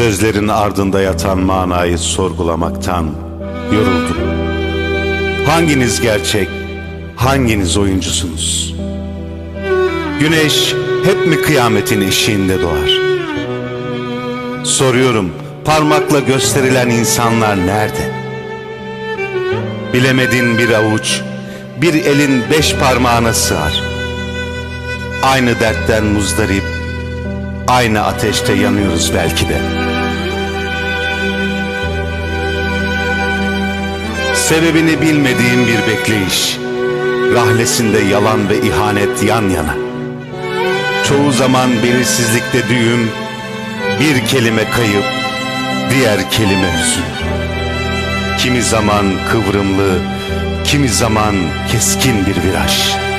Sözlerin ardında yatan manayı sorgulamaktan yoruldum. Hanginiz gerçek, hanginiz oyuncusunuz? Güneş hep mi kıyametin eşiğinde doğar? Soruyorum, parmakla gösterilen insanlar nerede? Bilemedin bir avuç, bir elin beş parmağına sığar. Aynı dertten muzdarip, aynı ateşte yanıyoruz belki de. Sebebini bilmediğim bir bekleyiş, rahlesinde yalan ve ihanet yan yana. Çoğu zaman belirsizlikte düğüm, bir kelime kayıp, diğer kelime hüzün. Kimi zaman kıvrımlı, kimi zaman keskin bir viraj.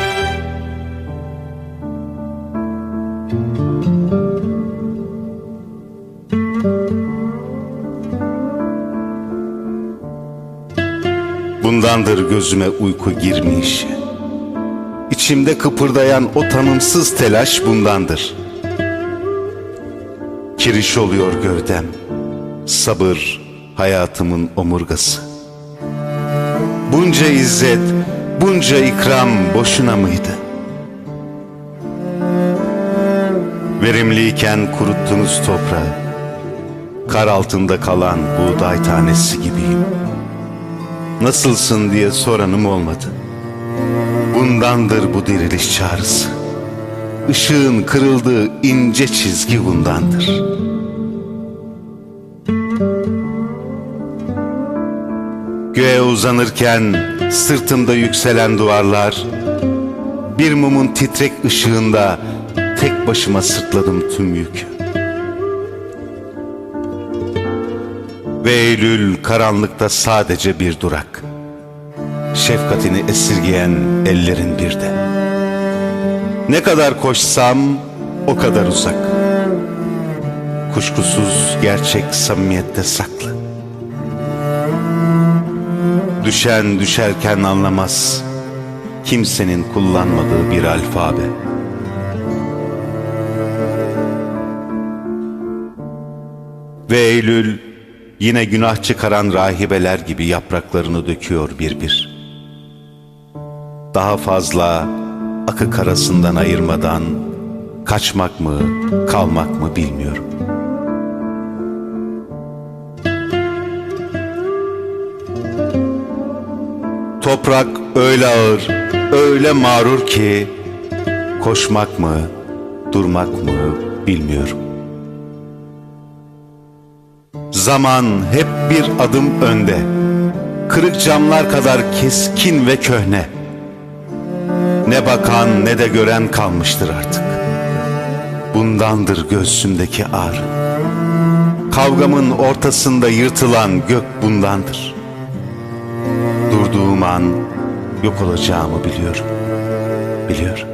Bundandır gözüme uyku girmiş. İçimde kıpırdayan o tanımsız telaş bundandır. Kiriş oluyor gövdem. Sabır hayatımın omurgası. Bunca izzet, bunca ikram boşuna mıydı? Verimliyken kuruttunuz toprağı. Kar altında kalan buğday tanesi gibiyim. Nasılsın diye soranım olmadı. Bundandır bu diriliş çağrısı. Işığın kırıldığı ince çizgi bundandır. Göğe uzanırken sırtımda yükselen duvarlar, bir mumun titrek ışığında tek başıma sırtladım tüm yükü. Ve Eylül karanlıkta sadece bir durak. Şefkatini esirgeyen ellerin bir de. Ne kadar koşsam o kadar uzak. Kuşkusuz gerçek samimiyette saklı. Düşen düşerken anlamaz. Kimsenin kullanmadığı bir alfabe. Ve Eylül yine günah çıkaran rahibeler gibi yapraklarını döküyor bir bir. Daha fazla akı karasından ayırmadan kaçmak mı, kalmak mı bilmiyorum. Toprak öyle ağır, öyle mağrur ki koşmak mı, durmak mı bilmiyorum. Zaman hep bir adım önde. Kırık camlar kadar keskin ve köhne. Ne bakan ne de gören kalmıştır artık. Bundandır göğsümdeki ağrı. Kavgamın ortasında yırtılan gök bundandır. Durduğum an yok olacağımı biliyorum. Biliyorum.